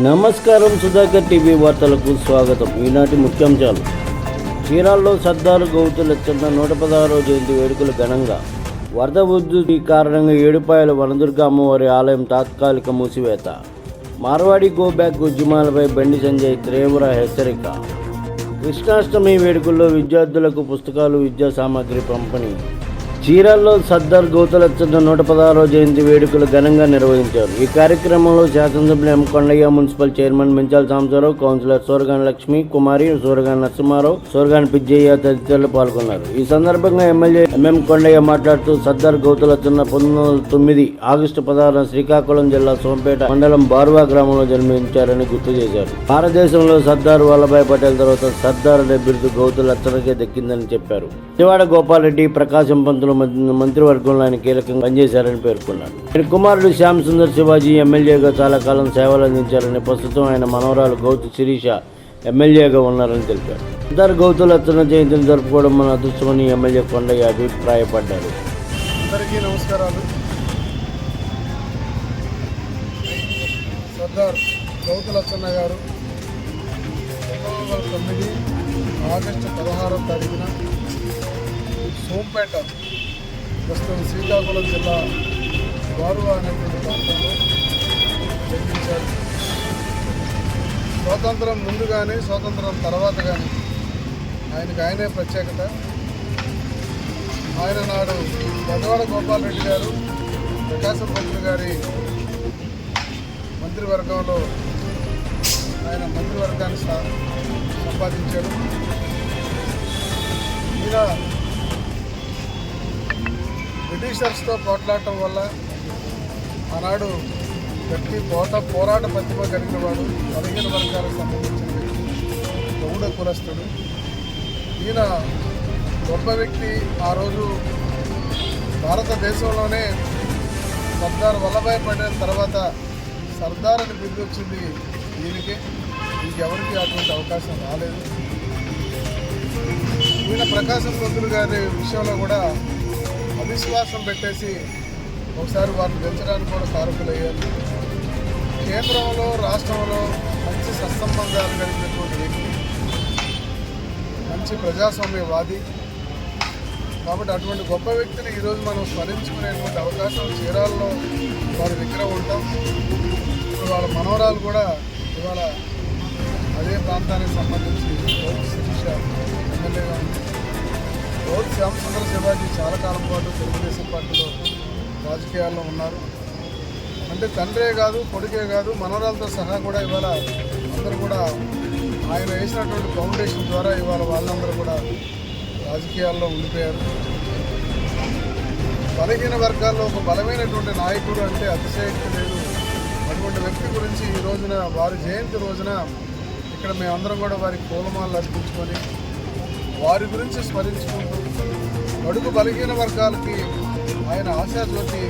నమస్కారం సుధాకర్ టీవీ వార్తలకు స్వాగతం. ఈనాటి ముఖ్యాంశాలు. చీరాల్లో సర్దారు గౌతు లచ్చన్న నూట పదహారవ జయంతి వేడుకలు ఘనంగా. వరద ఉద్ధృతి కారణంగా ఏడుపాయల వనదుర్గ అమ్మవారి ఆలయం తాత్కాలిక మూసివేత. మార్వాడి గోబ్యాక్ ఉద్యమాలపై బండి సంజయ్ తీవ్ర హెచ్చరిక. కృష్ణాష్టమి వేడుకల్లో విద్యార్థులకు పుస్తకాలు విద్యా సామాగ్రి పంపిణీ. చీరాల్లో సర్దార్ గౌతలచ్చన్న నూట పదహారవ జయంతి వేడుకలు ఘనంగా నిర్వహించారు. ఈ కార్యక్రమంలో శాసనసభ్యులు M Kondaiah municipal chairman Minchala Sambarao councillor Suragan Lakshmi Kumari Suragan Narasimharao Suragan Pijjaiah తదితరులు పాల్గొన్నారు. ఈ సందర్భంగా ఎమ్మెల్యే ఎంఎం కొండయ్య మాట్లాడుతూ సర్దార్ గౌతలచ్చన్న పంతొమ్మిది వందల తొమ్మిది ఆగస్టు పదహారున శ్రీకాకుళం జిల్లా సోంపేట మండలం బార్వా గ్రామంలో జన్మించారని గుర్తు చేశారు. భారతదేశంలో సర్దార్ వల్లభాయ్ పటేల్ తర్వాత సర్దార్ అనే బిరుదు గౌతులచ్చనకే దక్కిందని చెప్పారు. విజయవాడ గోపాలరెడ్డి ప్రకాశం పంతులు మం- మంత్రివర్గంలో ఆయన కీలకంగా పనిచేశారని పేర్కొన్నారు. ఆయన కుమారుడు శ్యామ్ సుందర్ శివాజీ ఎమ్మెల్యేగా చాలా కాలం సేవలు అందించారని ప్రస్తుతం ఆయన మనవరాలు గౌతు శిరీష ఎమ్మెల్యేగా ఉన్నారని తెలిపారు. సర్దార్ అత్తన జయంతిని జరుపుకోవడం మన అదృష్టమని ఎమ్మెల్యే కొండయ్య అభిప్రాయపడ్డారు. అందరికీ నమస్కారాలు. సర్దార్ గౌతు లచ్చన్న గారు తొమ్మిది ఆగస్టు పదహారో తారీఖున సోంపేట ప్రస్తుతం శ్రీకాకుళం జిల్లా వారువా అనేటువంటి ప్రాంతంలో జన్మించారు స్వాతంత్రం ముందు కానీ స్వాతంత్రం తర్వాత కానీ ఆయనకు ఆయనే ప్రత్యేకత. ఆయన నాడు బెజవాడ గోపాలరెడ్డి గారు ప్రకాశం పంతులు గారి మంత్రివర్గంలో ఆయన మంత్రివర్గాన్ని సంపాదించారు. సంపాదించాడు ఈయన బ్రిటిషర్స్తో పోట్లాడటం వల్ల ఆనాడు గట్టి పోట పోరాట ప్రతిభ కలిగిన వాడు బలహీన వర్గాలకు సంబంధించిన వ్యక్తి గౌడ కులస్తుడు. ఈయన గొప్ప వ్యక్తి ఆ రోజు భారతదేశంలోనే సర్దార్ వల్లభాయ్ పటేల్ తర్వాత సర్దార్ అని బిరుదు వచ్చింది దీనికే ఇంకెవరికి అటువంటి అవకాశం రాలేదు. ఈయన ప్రకాశం పంతులు గారి విషయంలో కూడా అవిశ్వాసం పెట్టేసి ఒకసారి వారిని పెంచడానికి కూడా కారకులయ్యారు కేంద్రంలో రాష్ట్రంలో మంచి సత్సంబంధాలు కలిగినటువంటి వ్యక్తి మంచి ప్రజాస్వామ్యవాది. కాబట్టి అటువంటి గొప్ప వ్యక్తిని ఈరోజు మనం స్మరించుకునేటువంటి అవకాశం చీరాల్లో వారి విగ్రహం ఉంటాం. వాళ్ళ మనవరాలు కూడా ఇవాళ అదే ప్రాంతానికి సంబంధించి శిరీష ఎమ్మెల్యేగా ఉంది గౌతు శ్యామసుందర శివాజీ చాలా కాలం పాటు తెలుగుదేశం పార్టీలో రాజకీయాల్లో ఉన్నారు. అంటే తండ్రే కాదు కొడుకే కాదు మనవరాలతో సహా కూడా ఇవాళ అందరూ కూడా ఆయన వేసినటువంటి ఫౌండేషన్ ద్వారా ఇవాళ వాళ్ళందరూ కూడా రాజకీయాల్లో ఉండిపోయారు. బలహీన వర్గాల్లో ఒక బలమైనటువంటి నాయకుడు అంటే అతిశయక్తి లేదు. అటువంటి వ్యక్తి గురించి ఈ రోజున వారి జయంతి రోజున ఇక్కడ మేమందరం కూడా వారికి పూలమాలలు అర్పించుకొని వారి గురించి స్మరించుకుంటూ అడుగు బలహీన వర్గాలకి ఆయన ఆశాజ్యోతి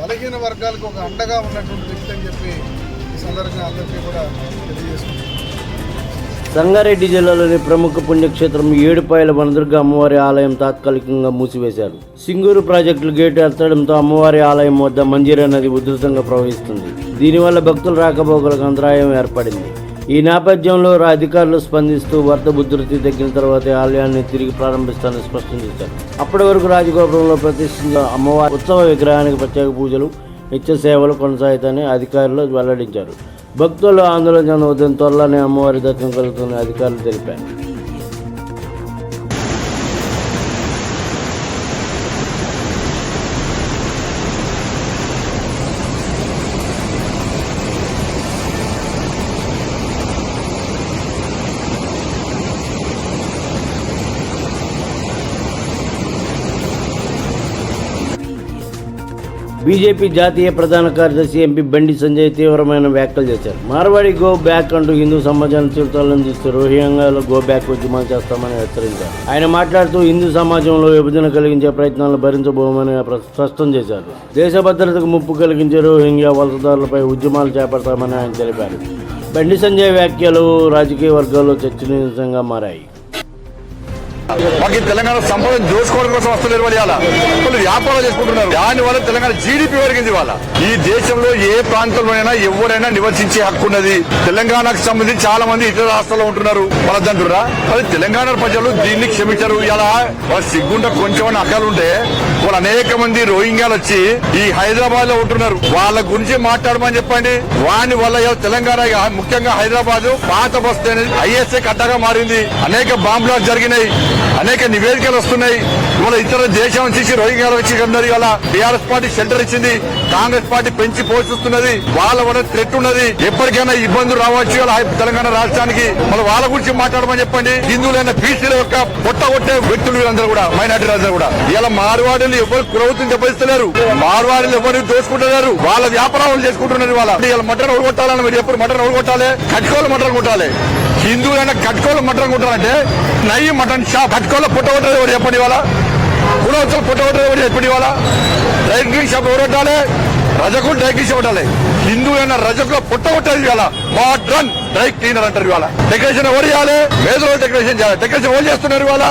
బలహీన వర్గాలకు ఒక అండగా ఉన్నటువంటి వ్యక్తి అని చెప్పి ఈ సందర్భంగా అందరికీ కూడా తెలియజేసుకుంటున్నాను. సంగారెడ్డి జిల్లాలోని ప్రముఖ పుణ్యక్షేత్రం ఏడుపాయల వనదుర్గ అమ్మవారి ఆలయం తాత్కాలికంగా మూసివేశారు. సింగూరు ప్రాజెక్టులు గేటు ఎత్తడంతో అమ్మవారి ఆలయం వద్ద మంజీరా నది ఉధృతంగా ప్రవహిస్తుంది. దీనివల్ల భక్తుల రాకపోకలకు అంతరాయం ఏర్పడింది. ఈ నేపథ్యంలో రా- అధికారులు స్పందిస్తూ వరద ఉధృతి తగ్గిన తర్వాత ఆలయాన్ని తిరిగి ప్రారంభిస్తారని స్పష్టం చేశారు. అప్పటి వరకు రాజగోపురంలో ప్రతిష్ఠించిన అమ్మవారి ఉత్సవ విగ్రహానికి ప్రత్యేక పూజలు నిత్య సేవలు కొనసాగుతాయని అధికారులు వెల్లడించారు. భక్తులు ఆందోళన చెందవద్దని త్వరలోనే అమ్మవారి దర్శనం కలుగుతుందని అధికారులు తెలిపారు. బీజేపీ జాతీయ ప్రధాన కార్యదర్శి ఎంపీ బండి సంజయ్ తీవ్రమైన వ్యాఖ్యలు చేశారు. మార్వాడి గో బ్యాక్ అంటూ హిందూ సమాజాన్ని చిరుతాలను చూస్తూ రోహింగ్యాలు గో బ్యాక్ ఉద్యమాలు చేస్తామని హెచ్చరించారు. ఆయన మాట్లాడుతూ హిందూ సమాజంలో విభజన కలిగించే ప్రయత్నాలు భరించబోమని స్పష్టం చేశారు. దేశ భద్రతకు ముప్పు కలిగించే రోహింగ్యా వలసదారులపై ఉద్యమాలు చేపడతామని ఆయన తెలిపారు. బండి సంజయ్ వ్యాఖ్యలు రాజకీయ వర్గాల్లో చర్చనీయాంశంగా మారాయి. మాకు తెలంగాణ సంపద దోచుకోవడం కోసం వస్తలేరు వాళ్ళు ఇవాళ. వాళ్ళు వ్యాపారాలు చేసుకుంటున్నారు. దాని వల్ల తెలంగాణ జీడిపి పెరిగింది వాళ్ళ ఈ దేశంలో ఏ ప్రాంతంలోనైనా ఎవరైనా నివసించే హక్కు ఉన్నది. తెలంగాణకు సంబంధించి చాలా మంది ఇతర రాష్ట్రాల్లో ఉంటున్నారు. వాళ్ళదంటురా మరి తెలంగాణ ప్రజలు దీన్ని క్షమించారు. ఇలా వాళ్ళ సిగ్గుండా కొంచెం అక్కలు ఉంటే వాళ్ళు అనేక మంది రోహింగ్యాలు వచ్చి ఈ హైదరాబాద్లో ఉంటున్నారు. వాళ్ళ గురించి మాట్లాడమని చెప్పండి. వాని వల్ల తెలంగాణ ముఖ్యంగా హైదరాబాద్ పాత బస్తీ అనేది ఐఎస్ఏ కట్టగా మారింది. అనేక బాంబులాట్ జరిగినాయి. అనేక నివేదికలు వస్తున్నాయి. ఇవాళ ఇతర దేశం నుంచి రోహింగ్యాలు వచ్చి ఉన్నారు ఇవాళ బీఆర్ఎస్ పార్టీ షెల్టర్ ఇచ్చింది. కాంగ్రెస్ పార్టీ పెంచి పోషిస్తున్నది. వాళ్ళ వల్ల థ్రెట్ ఉన్నది. ఎప్పటికైనా ఇబ్బందులు రావచ్చు తెలంగాణ రాష్ట్రానికి. మళ్ళీ వాళ్ళ గురించి మాట్లాడమని చెప్పండి. హిందువులైన బీసీల యొక్క పొట్ట కొట్టే వ్యక్తులు వీళ్ళందరూ కూడా మైనార్టీ రాజులు కూడా. ఇలా మార్వాడీలు ఎవరు ప్రభుత్వం దెబ్బతిస్తలేరు. మార్వాడీలు ఎవరు దోచుకుంటున్నారు వాళ్ళ వ్యాపారాలు చేసుకుంటున్నారు వాళ్ళ ఇలా మటన్ ఒడగొట్టాలని మీరు ఎప్పుడు మటన్ ఎవరు కట్టుకోవాలి మటన్ కొట్టాలి. హిందువులైనా కట్కోలు మటన్ కొట్టాలంటే నయ్యి మటన్ షాప్ కట్టుకోవాలి పుట్ట కొట్టదు ఎవరు చెప్పండి వాళ్ళ కులవతలు పుట్ట కొట్టదు ఎవరు చెప్పండి వాళ్ళ డ్రై క్లీన్ షాప్ ఎవరు పెట్టాలి? రజకులు డ్రై క్లీన్ షాప్ పెట్టాలి. హిందువులైన రజకుల పుట్ట కొట్టదు ఇవాళ. మోడ్రన్ డ్రై క్లీనర్ అంటారు ఇవాళ. డెకరేషన్ ఎవరు చేయాలి? మేధలో డెకరేషన్ చేయాలి. డెకరేషన్ ఎవరు చేస్తున్నారు ఇవాళ?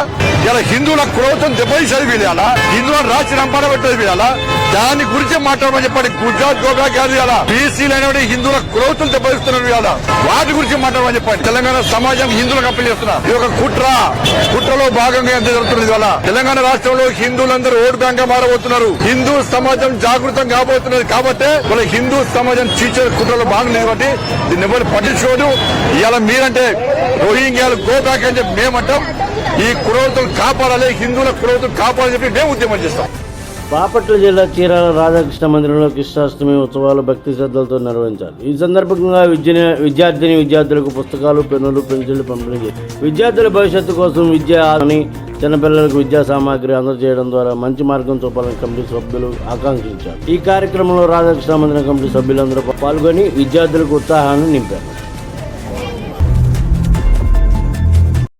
ఇలా హిందువుల కులవతం దెబ్బతీసారు వీళ్ళ హిందువులను రాసి రంపాడ పెట్టేది వీళ్ళ దాని గురించి మాట్లాడమని చెప్పండి. గుజరాత్ గోగా కాదు ఇలా బీసీలు హిందువుల కులవతులు దెబ్బతిస్తున్నారు ఇవాళ. వాటి గురించి మాట్లాడమని చెప్పండి. తెలంగాణ సమాజం హిందువులకు అప్పీల్ చేస్తున్నా. ఇది ఒక కుట్ర. కుట్రలో భాగంగా ఎంత జరుగుతుంది ఇవాళ? తెలంగాణ రాష్ట్రంలో హిందువులందరూ ఓటు బ్యాంక్ మారబోతున్నారు. హిందూ సమాజం జాగృతం కాబోతున్నది కాబట్టి వాళ్ళ హిందూ సమాజం చీచే కుట్రలో భాగం కాబట్టి దీన్ని ఎవరు పట్టించుకోదు. ఇవాళ మీరంటే రోహింగ్యాలు గో బ్యాక్ అని చెప్పి మేమంటాం. ఈ కులవతులు కాపాడాలి హిందువుల కులవతులు కాపాడాలని చెప్పి మేము ఉద్యమం చేస్తాం. బాపట్ల జిల్లా చీరాల రాధాకృష్ణ మందిరంలో కృష్ణాష్టమి ఉత్సవాలు భక్తి శ్రద్ధలతో నిర్వహించారు ఈ సందర్భంగా విద్య విద్యార్థిని విద్యార్థులకు పుస్తకాలు పెన్నులు పెన్సిళ్ళు పంపిణీ విద్యార్థుల భవిష్యత్తు కోసం విద్య అని చిన్నపిల్లలకు విద్యా సామాగ్రి అందజేయడం ద్వారా మంచి మార్గం చూపాలని కమిటీ సభ్యులు ఆకాంక్షించారు. ఈ కార్యక్రమంలో రాధాకృష్ణ మందిరం కమిటీ సభ్యులందరూ పాల్గొని విద్యార్థులకు ఉత్సాహాన్ని నింపారు.